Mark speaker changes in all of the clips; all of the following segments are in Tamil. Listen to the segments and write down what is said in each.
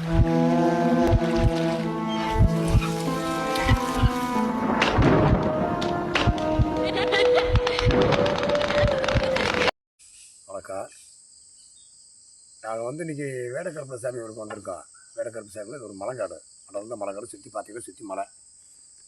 Speaker 1: வணக்கம். நாங்கள் வந்து இன்றைக்கி வேடக்கருப்ப சாமி ஊருக்கு வந்திருக்கோம். வேடக்கருப்ப சாமியில் இது ஒரு மலைக்காடு அதை வந்து மலைக்காடு சுற்றி பார்த்தீங்கன்னா சுற்றி மலை.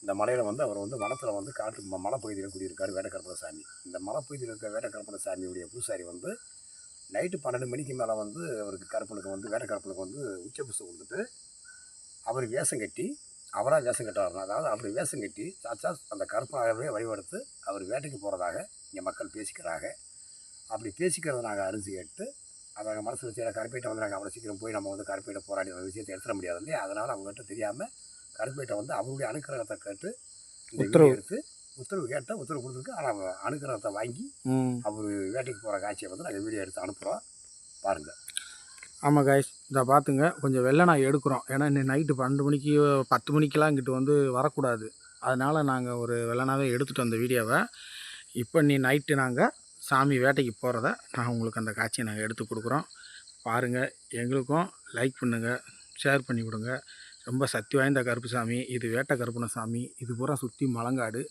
Speaker 1: இந்த மலையில் வந்து அவர் வந்து வனத்தில் வந்து காட்டு ம- மலைப்பகுதியில் குடியிருக்கார் வேடக்கருப்ப சாமி. இந்த மலைப்பகுதியில் இருக்க வேடக்கருப்பன சாமியுடைய பூசாரி வந்து நைட்டு பன்னெண்டு மணிக்கு மேலே வந்து அவருக்கு கருப்பனுக்கு வந்து வேடக்கருப்பனுக்கு வந்து உச்ச புஸ்தகம் கொடுத்துட்டு அவர் வேஷம் கட்டி அவராக வேஷம் கட்டுறாருனா அதாவது அவர் வேஷம் கட்டி சாச்சா அந்த கருப்பனாகவே வழிபடுத்து அவர் வேட்டைக்கு போகிறதாக இங்கே மக்கள் பேசிக்கிறாங்க. அப்படி பேசிக்கிறத நாங்கள் அறிஞ்சு கேட்டு அவங்க மனசு வச்சு கருப்பேட்டை வந்து நாங்கள் அவ்வளோ சீக்கிரம் போய் நம்ம வந்து கருப்பேட்டை போராடி அந்த விஷயத்தை எடுத்துட முடியாது இல்லையா? அதனால் அவங்ககிட்ட தெரியாமல் கருப்பேட்டை வந்து அவருடைய அனுக்கிரகத்தை கேட்டு இந்த எடுத்து உத்தரவு கேட்டால் உத்தரவு கொடுத்துருக்கு. ஆனால் அவன் அனுக்கிரகத்தை வாங்கி அவர் வேட்டைக்கு போகிற காட்சியை வந்து நாங்கள் வீடியோ எடுத்து அனுப்புகிறோம் பாருங்கள்
Speaker 2: ஆமாம் காய்ஸ் இதை பார்த்துங்க கொஞ்சம் வெள்ளை நான் எடுக்கிறோம். ஏன்னா இன்னைக்கு நைட்டு பன்னெண்டு மணிக்கு பத்து மணிக்கெலாம் இங்கிட்டு வந்து வரக்கூடாது. அதனால் நாங்கள் ஒரு வெள்ளனாவே எடுத்துட்டோம் அந்த வீடியோவை. இப்போ நீ நைட்டு நாங்கள் சாமி வேட்டைக்கு போகிறத நான் உங்களுக்கு அந்த காட்சியை நாங்கள் எடுத்து கொடுக்குறோம். பாருங்கள் எங்களுக்கும் லைக் பண்ணுங்கள் ஷேர் பண்ணி விடுங்க ரொம்ப சக்தி வாய்ந்த கருப்பு சாமி. இது வேட்டை கருப்பண சாமி. இது பூரா சுற்றி மலங்காடு.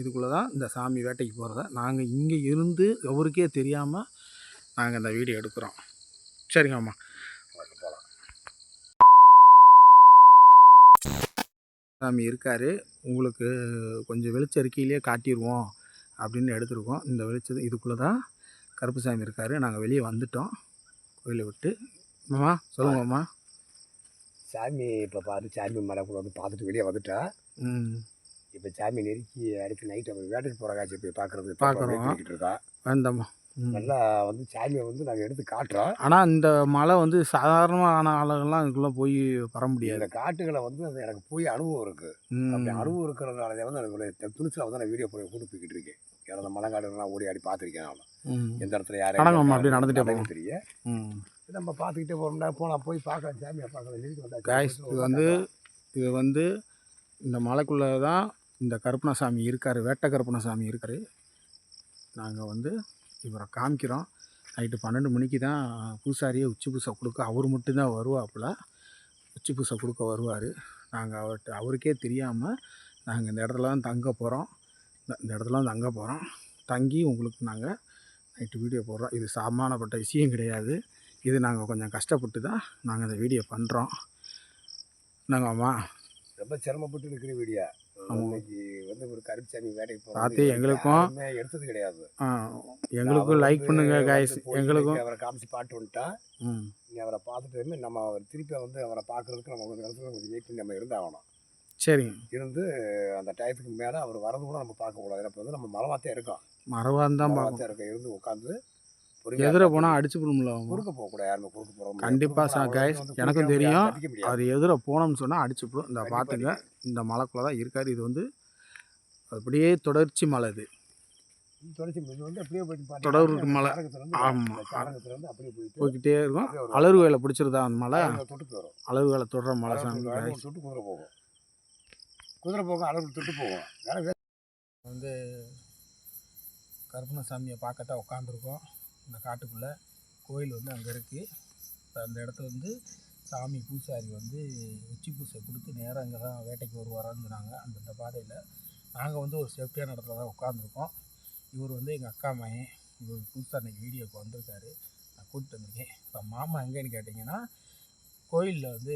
Speaker 2: இதுக்குள்ளே தான் இந்த சாமி வேட்டைக்கு போகிறத நாங்கள் இங்கே இருந்து எவருக்கே தெரியாமல் நாங்கள் இந்த வீடியோ எடுக்கிறோம். சரிங்கம்மா
Speaker 1: போகலாம்
Speaker 2: சாமி இருக்கார். உங்களுக்கு கொஞ்சம் வெளிச்ச அறிக்கையிலே காட்டிடுவோம் அப்படின்னு எடுத்திருக்கோம். இந்த வெளிச்சது இதுக்குள்ளே தான் கருப்பு சாமி இருக்கார். நாங்கள் வெளியே வந்துட்டோம். கோயிலை விட்டு. மாமா சொல்லுங்கம்மா
Speaker 1: சாமி இப்போ பார்த்து சாமி மலை கூட வந்து பார்த்துட்டு வெளியே வந்துட்டா.
Speaker 2: ம்.
Speaker 1: இப்போ சாமி நெருக்கி அடுத்து நைட்டு அவர் வேட்டைக்கு போகிற காட்சியை போய் பார்க்குறது
Speaker 2: பார்க்குறோம்.
Speaker 1: இருக்கோம்
Speaker 2: வேண்டாம்மா. ம்.
Speaker 1: நல்லா வந்து சாமியை வந்து நாங்கள் எடுத்து காட்டுறோம்.
Speaker 2: ஆனால் இந்த மலை வந்து சாதாரணமான ஆளுங்கள்லாம் இதுக்குள்ளே போய் வர முடியாது.
Speaker 1: இந்த காட்டுகளை வந்து அது எனக்கு போய் அனுபவம் இருக்குது அப்படி அனுபவம் இருக்கிறதுனால வந்து எனக்கு துணிச்சில் வந்து நான் வீடியோ போய் கூட்டு போய்கிட்டு இருக்கேன். ஏன்னா அந்த மலைக்காடுலாம் ஓடி ஆடி பார்த்துருக்கேன்
Speaker 2: ம்.
Speaker 1: எந்த இடத்துல யாரும்
Speaker 2: நடந்துட்டே போவோம்.
Speaker 1: தெரியும் நம்ம பார்த்துக்கிட்டே போகிறோம்னா போனால் போய் பார்க்கலாம் சாமியை பார்க்கலாம். வந்து
Speaker 2: இது வந்து இந்த மலைக்குள்ளே தான் இந்த கருப்பணசாமி இருக்கார் வேட்டை கருப்பணசாமி இருக்கார். நாங்கள் வந்து இவரை காமிக்கிறோம். நைட்டு பன்னெண்டு மணிக்கு தான் பூசாரியை உச்சி பூசை கொடுக்க அவர் மட்டும்தான் வருவாப்புல. உச்சி பூசை கொடுக்க வருவார். நாங்கள் அவர்கிட்ட அவருக்கே தெரியாமல் நாங்கள் இந்த இடத்துல தான் தங்க போகிறோம் இந்த இடத்துல தான் தங்க போகிறோம் தங்கி உங்களுக்கு நாங்கள் நைட்டு வீடியோ போடுறோம். இது சாமானப்பட்ட விஷயம் கிடையாது. இது நாங்கள் கொஞ்சம் கஷ்டப்பட்டு தான் நாங்கள் இந்த வீடியோ பண்ணுறோம் நாங்கள் அம்மா
Speaker 1: ரொம்ப சிரமப்பட்டு இருக்கிற வீடியோ. இன்னைக்கு வந்து ஒரு கருப்புசாமி வேட்டைக்கு போகிறது
Speaker 2: எங்களுக்கும்
Speaker 1: எடுத்தது கிடையாது.
Speaker 2: எங்களுக்கும் லைக் பண்ணுங்க காய்ஸ் எங்களுக்கும்.
Speaker 1: அவரை காமிச்சு பாட்டு வந்துட்டா. நீ அவரை பார்த்துட்டு நம்ம அவர் திருப்பி வந்து அவரை பார்க்கறதுக்கு நம்ம ஒரு இடத்துல கொஞ்சம் வெயிட் பண்ணி நம்ம இருந்தாகணும்.
Speaker 2: சரிங்க
Speaker 1: இருந்து அந்த டயத்துக்கு மேலே அவர் வரது கூட நம்ம பார்க்கக்கூடாது. இப்போ வந்து நம்ம மரமாத்தே இருக்கோம்.
Speaker 2: மரவாக தான் பார்க்கணும்.
Speaker 1: மரமாத்தே இருக்க இருந்து உட்காந்து
Speaker 2: எதிர போனால் அடிச்சு போடும்ல
Speaker 1: குறுக்க போகக்கூடாது யாருமே குறுக்க போகிறோம்
Speaker 2: கண்டிப்பா sir, guys. எனக்கும் தெரியும். அவர் எதிர போனோம்னு சொன்னால் அடிச்சு போடும். இந்த பார்த்துங்க இந்த மலைக்குள்ளே தான் இருக்கார் இது வந்து அப்படியே தொடர்ச்சி மலை இது. தொடர்பு மலை.
Speaker 1: சாரகத்துல இருந்து
Speaker 2: ஆமா.
Speaker 1: இந்த சாரகத்துல இருந்து அப்படியே போயிட்டு
Speaker 2: போய்கிட்டே இருக்கும். அலறு வேலை பிடிச்சிருதா அந்த மலை? அலறு வேலை தொடர மலை சாமி
Speaker 1: தொட்டு குதிரை போகும். குதிரை போகும் அளவு தொட்டு போகும்.
Speaker 2: வந்து கருப்பணசாமியை பார்க்கத்தான் உட்காந்துருக்கோம் இந்த காட்டுக்குள்ளே கோயில் வந்து அங்கே இருக்குது அந்த இடத்துல வந்து சாமி பூசாரி வந்து உச்சி பூசை கொடுத்து நேராக அங்கே தான் வேட்டைக்கு வருவாரான்னு சொன்னாங்க. அந்தந்த பாதையில் நாங்கள் வந்து ஒரு சேஃப்டியான இடத்துல தான் உட்காந்துருக்கோம் இவர் வந்து எங்கள் அக்கா மகன் இவர் புதுசாக அன்றைக்கி வீடியோக்கு வந்திருக்காரு. நான் கூப்பிட்டு வந்திருக்கேன். இப்போ மாமா எங்கேன்னு கேட்டிங்கன்னா கோயிலில் வந்து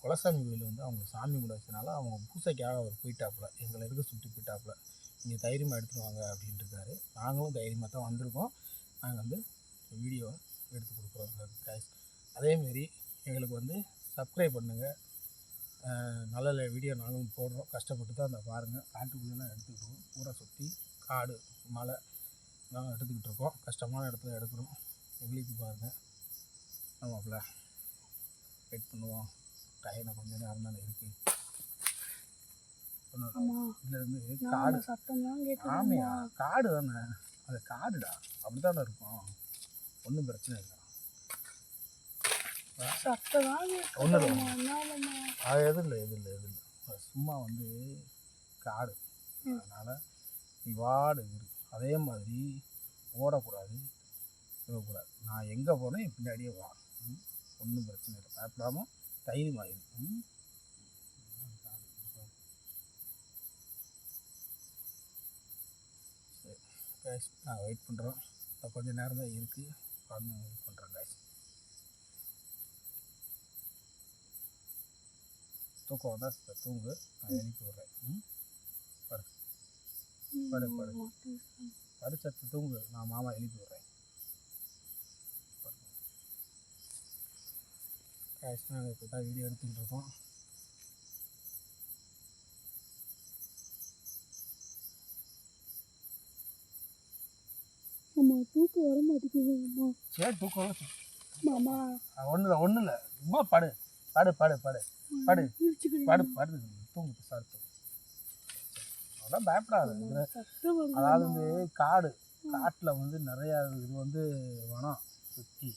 Speaker 2: குலசாமி கோயில் வந்து அவங்க சாமி முடாச்சனால அவங்க பூசைக்காக அவர் போயிட்டாப்புல. எங்களை இருக்க சுற்றி போயிட்டாப்புல. நீங்கள் தைரியமாக எடுத்துட்டு வாங்க அப்படின்ட்டு இருக்காரு. நாங்களும் தைரியமாக தான் வந்திருக்கோம். நாங்கள் வந்து வீடியோ எடுத்து கொடுக்குறோம் guys. அதேமாரி எங்களுக்கு வந்து சப்ஸ்கிரைப் பண்ணுங்கள் நல்ல வீடியோ நாங்களும் போடுறோம். கஷ்டப்பட்டு தான் அந்த பாருங்கள் காட்டுக்குள்ளெல்லாம் எடுத்துக்கிட்டு இருக்கோம் பூரா சுற்றி காடு மலை எல்லாம் எடுத்துக்கிட்டு இருக்கோம். கஷ்டமான இடத்துல எடுக்கிறோம். எங்களுக்கு பாருங்கள் ஆமாப்ல. வெயிட் பண்ணுவோம். டைம் கொஞ்சம் நேரம் தானே இருக்குது இதுலேருந்து காடு.
Speaker 3: சத்தம்லாம்
Speaker 2: ஆமையா? காடு தானே? அது காடுடா. அப்படிதானே இருக்கும். ஒன்றும் பிரச்சனை இல்லை ஒண்ணும் இல்ல. அது இல்லை எதுவும் இல்லை எதுவும் இல்லை. சும்மா வந்து காடு. அதனால் நீ வாடு இரு. அதே மாதிரி ஓடக்கூடாது இருக்கக்கூடாது நான் எங்கே போனேன் என் பின்னாடியே வா. ஒன்றும் பிரச்சனை இல்லை. பயப்படாமல் தைரியம் ஆயிடும் கேஷ் நான் வெயிட் பண்ணுறோம் கொஞ்சம் நேரம் தான் இருக்குது உட்காந்து வெயிட் பண்ணுறேன் கேஷ் தூக்கம் வந்தால் தூங்கு. நான் எழுப்பி விட்றேன். ம்? படு படு படு படு சத்து தூங்கு. நான் மாமா எழுப்பி விட்றேன். கேஷ் நாங்கள் இப்போ தான் வீடியோ எடுத்துக்கிட்டு இருக்கோம்.
Speaker 3: அம்மா தூக்கம் வர மாட்டேங்குது அம்மா.
Speaker 2: சரி தூக்கம் வரும்.
Speaker 3: மாமா.
Speaker 2: ஒன்றும் இல்லை ஒன்றும் இல்லை சும்மா படு. படு படு படு. படு. படு படு. தூங்கு சார் அதெல்லாம் பயப்படாது. அதாவது வந்து காடு. காட்டில் வந்து நிறையா இது வந்து வனம் சுற்றி.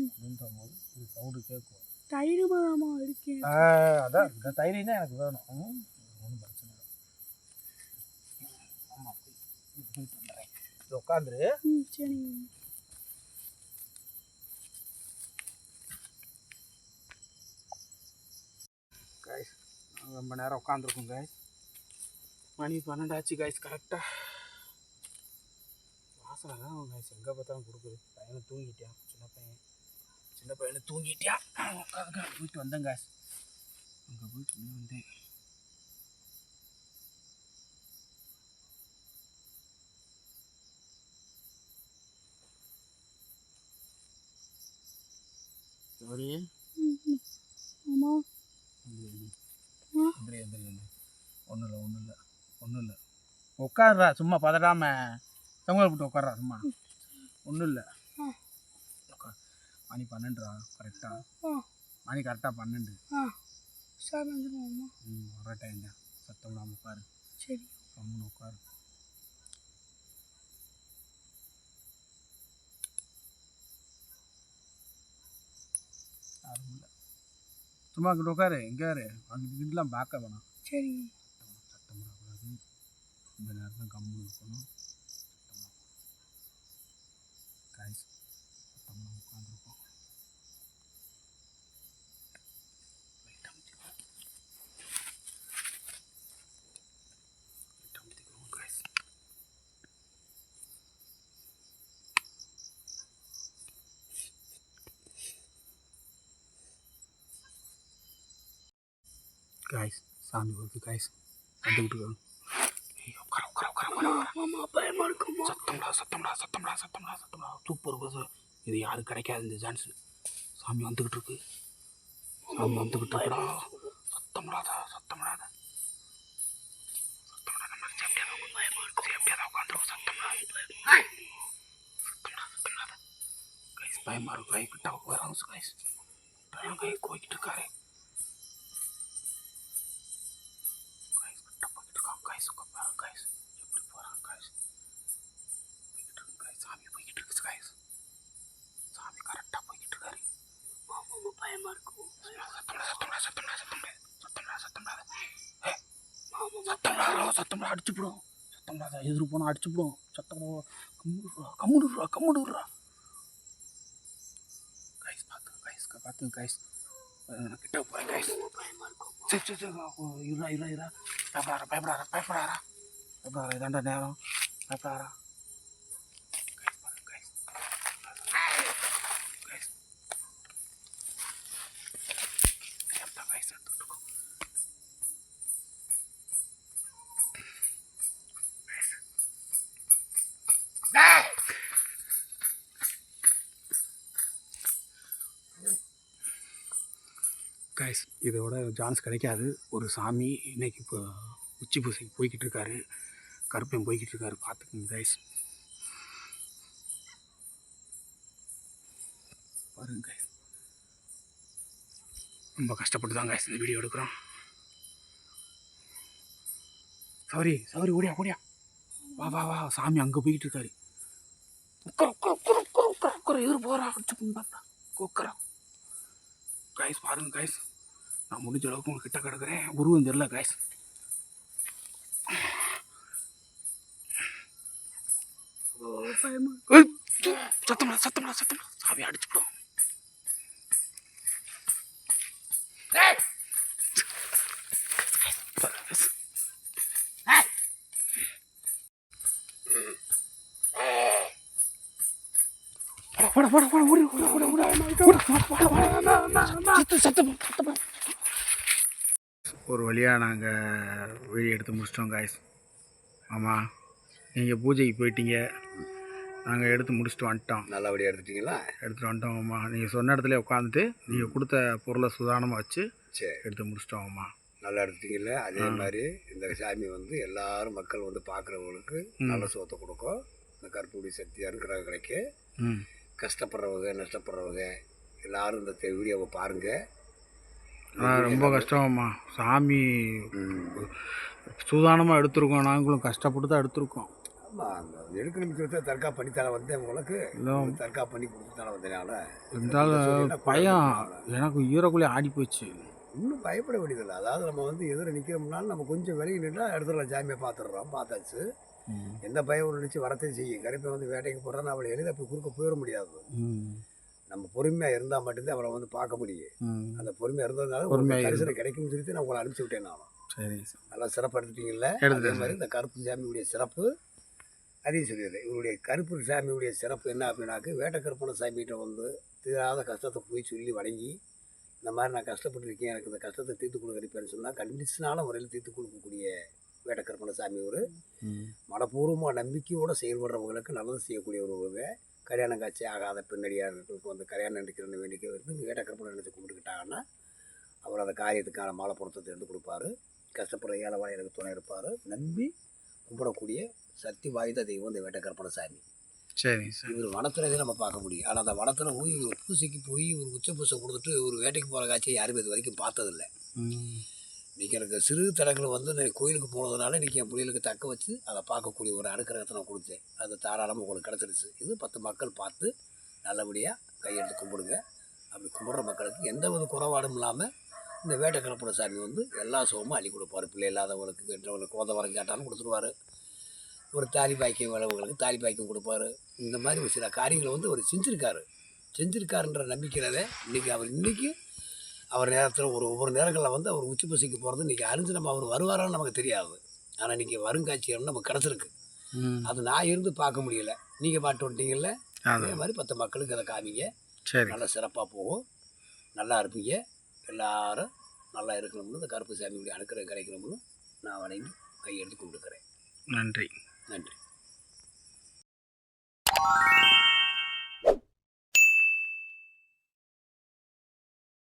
Speaker 2: அப்படின்ற போது இது சவுண்டு கேட்கும்.
Speaker 3: தைரியமாதாம்மா இருக்கேன்
Speaker 2: அதான். இந்த தைரியம் தான் எனக்கு வேணும். ஒன்றும் பிரச்சனை இல்லை. ஆமாம் போய் போயிட்டு இது உட்காந்துரு. கைஸ் ரொம்ப நேரம் உட்காந்துருக்கோம் கைஸ் மணி பன்னெண்டாச்சு கைஸ் கரெக்டாக வாசனை தான் கைஸ் எங்கே பார்த்தாலும் கொடுக்குது பையனை தூங்கிட்டியான் சின்ன பையன். சின்ன பையனை தூங்கிட்டியான் உட்காந்து போயிட்டு வந்தேன் கைஸ் அங்கே போயிட்டு வந்தேன் எந்திரி ஒன்றும் இல்லை ஒன்றும் இல்லை ஒன்றும் இல்லை உட்காருடா சும்மா பதறாம. தொங்கல் போட்டு உட்கார்றா சும்மா. ஒன்றும் இல்லை. உட்கார் மணி பன்னெண்டுடா கரெக்டாக மணி கரெக்டாக பன்னெண்டு. ம் வர டைம் தான். சத்தம் இல்லாமல் உட்காரு
Speaker 3: சரி.
Speaker 2: கம்முன்னு உட்காரு யாரும் இல்லை சும்மா அங்கிட்டு உட்காரு எங்கே யாரு அங்கிட்டு இங்கிட்டுலாம் பார்க்க வேணாம்
Speaker 3: சரிங்க
Speaker 2: சத்தம் போடக்கூடாது. இந்த நேரம் தான் இருக்கணும் காய்ஸ் சத்தமாக உட்காந்துருக்கோம் காய்ஸ் சாமி வருது காய்ஸ் வந்துக்கிட்டு இருக்கோம் ஏய், உட்கார உட்கார உட்கார உட்கார
Speaker 3: பயமா இருக்குமா?
Speaker 2: சத்தம்டா சத்தம்டா சத்தம்டா சத்தம்டா சத்தம்டா. சூப்பர் பஸ் இது யாரும் கிடைக்காது இந்த சான்ஸ் சாமி வந்துக்கிட்டு இருக்கு. சாமி வந்துக்கிட்டு இருக்குடா. சத்தம்டாதா சத்தம்டாத பயமா இருக்கும் பயமா கை கிட்ட வராங்க கைஸ் கை கோய்கிட்டு இருக்காரு. சத்தம்டா சத்தம்டா அடிச்சுப்பிடும் சத்தம்டா எதிர் போனால் அடிச்சுப்பிடும் சத்தம் கம்முடுறா கம்முடுறா கம்முடுறா கைஸ் பார்த்து கைஸ் பார்த்து கைஸ் நான் கிட்ட போகிறேன் கைஸ் சரி சரி சரி இருடா இருடா இருடா. பயப்படாரா பயப்படாரா பயப்படாரா பயப்படாரா இதாண்டா நேரம். பயப்படாரா இதோட சான்ஸ் கிடைக்காது. ஒரு சாமி இன்னைக்கு இப்போ உச்சி பூசைக்கு போய்கிட்டு இருக்காரு கருப்பையும் போய்கிட்டு இருக்காரு பார்த்துக்கோங்க கைஸ் பாருங்க கைஸ் ரொம்ப கஷ்டப்பட்டு தான் கைஸ் இந்த வீடியோ எடுக்கிறோம். சௌரி சௌரி ஓடியா ஓடியா. வா வா வா. சாமி அங்கே போய்கிட்டு இருக்காரு உட்கார உட்கார உட்கார உட்கார உட்கார உட்கார எதிர் போகிறா அடிச்சு பார்த்தா உட்கார கைஸ் பாருங்க கைஸ் நான் முடிஞ்ச அளவுக்கு உங்களுக்கு கிட்ட கிடக்குறேன். உருவம் தெரில காய்ஸ்
Speaker 3: சத்தம்ல சத்தம்ல சத்தம்ல
Speaker 2: சாவி அடிச்சுடும் சத்தம் சத்தம் சத்தம். ஒரு வழியாக நாங்கள் வீடியோ எடுத்து முடிச்சிட்டோம் காய்ஸ் ஆமாம் நீங்கள் பூஜைக்கு போயிட்டீங்க. நாங்கள் எடுத்து முடிச்சுட்டு வந்துட்டோம்.
Speaker 1: நல்லபடியாக எடுத்துட்டீங்களா?
Speaker 2: எடுத்துகிட்டு வந்துட்டோம் அம்மா நீங்கள் சொன்ன இடத்துல உட்காந்துட்டு நீங்கள் கொடுத்த பொருளை சுதாரணமாக வச்சு
Speaker 1: சரி.
Speaker 2: எடுத்து முடிச்சிட்டோம் அம்மா
Speaker 1: நல்லா எடுத்துட்டீங்கல்ல? அதே மாதிரி இந்த சாமி வந்து எல்லாரும் மக்கள் வந்து பார்க்குறவங்களுக்கு நல்ல சோத்தை கொடுக்கும். இந்த கற்பூடி சக்தியாக இருக்கிற கிடைக்கு
Speaker 2: ம்.
Speaker 1: கஷ்டப்படுறவங்க நஷ்டப்படுறவங்க எல்லாரும் இந்த வீடியோவை பாருங்கள்
Speaker 2: ரொம்ப கஷ்டம்மா சாமி சூதானமாக எடுத்திருக்கோம். நாங்களும் கஷ்டப்பட்டு தான் எடுத்திருக்கோம்.
Speaker 1: எடுக்கணும் சொல்லி தற்கா பண்ணித்தானே வந்தேன் உங்களுக்கு.
Speaker 2: இன்னும்
Speaker 1: தற்கா பண்ணி கொடுத்துத்தானே வந்தேனால.
Speaker 2: இருந்தாலும் பயம். எனக்கு ஈரக்குள்ளே ஆடி போச்சு.
Speaker 1: இன்னும் பயப்பட வேண்டியதில்லை. அதாவது நம்ம வந்து எதிர நிற்கிறோம்னாலும் நம்ம கொஞ்சம் விலகி நின்றா இடத்துல ஜாமியை பார்த்துடுறோம் பார்த்தாச்சு. எந்த பயம் நினச்சி வரத்தையும் செய்யும். கருப்பை வந்து வேட்டைக்கு போடுறோன்னா அவளை எளிதாக போய் குறுக்க போயிட முடியாது. நம்ம பொறுமையாக இருந்தால் மட்டும்தான் அவளை வந்து பார்க்க முடியும். அந்த பொறுமையாக இருந்ததுனால ஒரு தரிசனம் கிடைக்கும்னு சொல்லிட்டு நான் உங்களை அனுப்பிச்சி விட்டேன் நான்
Speaker 2: சரி.
Speaker 1: நல்லா சிறப்பாக எடுத்துட்டீங்கல்ல அதே மாதிரி இந்த கருப்பு சாமியுடைய சிறப்பு அதையும் சொல்லிடுறேன். இவருடைய கருப்பு சாமியுடைய சிறப்பு என்ன அப்படின்னாக்க வேட்டக்கருப்பன சாமிகிட்ட வந்து தீராத கஷ்டத்தை போய் சொல்லி வணங்கி இந்த மாதிரி நான் கஷ்டப்பட்டுருக்கேன் எனக்கு இந்த கஷ்டத்தை தீர்த்து கொடுக்குறேன்னு சொன்னால் கண்டிஷனான முறையில் தீர்த்து கொடுக்கக்கூடிய வேட்டக்கருப்பன சாமி ஒரு மனப்பூர்வமாக நம்பிக்கையோடு செயல்படுறவங்களுக்கு நல்லது செய்யக்கூடியவங்க கல்யாணம் காட்சி ஆகாத பெண்ணடியார்களுக்கு வந்து கல்யாணம் நடிக்கிறன்னு வேண்டிக்கை வந்து வேட்டக்கருப்பனை நினைச்சு கும்பிட்டுக்கிட்டாங்கன்னா அவர் அந்த காரியத்துக்கான மாலை பொருத்தத்தை எடுத்து கொடுப்பாரு. கஷ்டப்படுற ஏழை வாழைகளுக்கு துணை இருப்பார். நம்பி கும்பிடக்கூடிய சக்தி வாய்ந்த தெய்வம் இந்த வேட்டக்கருப்பன சாமி
Speaker 2: சார்
Speaker 1: இவர் வனத்துறையை நம்ம பார்க்க முடியும். ஆனால் அந்த வனத்தில் போய் ஒரு பூசைக்கு போய் ஒரு உச்ச பூசை கொடுத்துட்டு ஒரு வேட்டைக்கு போகிற காட்சியை யாருமே இது வரைக்கும் பார்த்ததில்ல. இன்றைக்கி எனக்கு சிறு தடங்கள் வந்து நான் கோயிலுக்கு போனதுனால இன்றைக்கி என் பிள்ளைகளுக்கு தக்க வச்சு அதை பார்க்கக்கூடிய ஒரு அனுக்கிரகத்தை நான் கொடுத்தேன். அது தாராளமாக உங்களுக்கு கிடச்சிருச்சு. இது பத்து மக்கள் பார்த்து நல்லபடியாக கையெடுத்து கும்பிடுங்க. அப்படி கும்பிட்ற மக்களுக்கு எந்த ஒரு குறைபாடும் இல்லாமல் இந்த வேட்டை கலப்பட சாமி வந்து எல்லா சுகமும் அள்ளி கொடுப்பார். பிள்ளை இல்லாதவங்களுக்கு கேட்டவங்களுக்கு கோத வரம் கேட்டாலும் கொடுத்துருவாரு. ஒரு தாலி பாக்கியம் வரவங்களுக்கு தாலி பாக்கியம் கொடுப்பாரு. இந்த மாதிரி ஒரு சில காரியங்களை வந்து அவர் செஞ்சுருக்காரு. செஞ்சுருக்காருன்ற நம்பிக்கையில இன்றைக்கி அவர் இன்றைக்கி அவர் நேரத்தில் ஒரு ஒவ்வொரு நேரங்களில் வந்து அவர் உச்சி பசிக்கு போகிறது இன்றைக்கி அறிஞ்சு நம்ம அவர் வருவாரான்னு நமக்கு தெரியாது. ஆனால் இன்றைக்கி வருங்காட்சியம் நமக்கு கிடச்சிருக்கு. அது நான் இருந்து பார்க்க முடியல. நீங்கள் பாட்டு வந்துட்டீங்கல்ல? அது மாதிரி பத்து மக்களுக்கு அதை காமிங்க.
Speaker 2: சரி.
Speaker 1: நல்லா சிறப்பாக போகும். நல்லா இருப்பீங்க. எல்லாரும் நல்லா இருக்கணும்னு இந்த கருப்பு சாமியுடைய அனுக்கிரகம் கிடைக்கணும்னு நான் வணங்கி கையெடுத்து கும்பிட்டுக்கிறேன்
Speaker 2: நன்றி.
Speaker 1: நன்றி.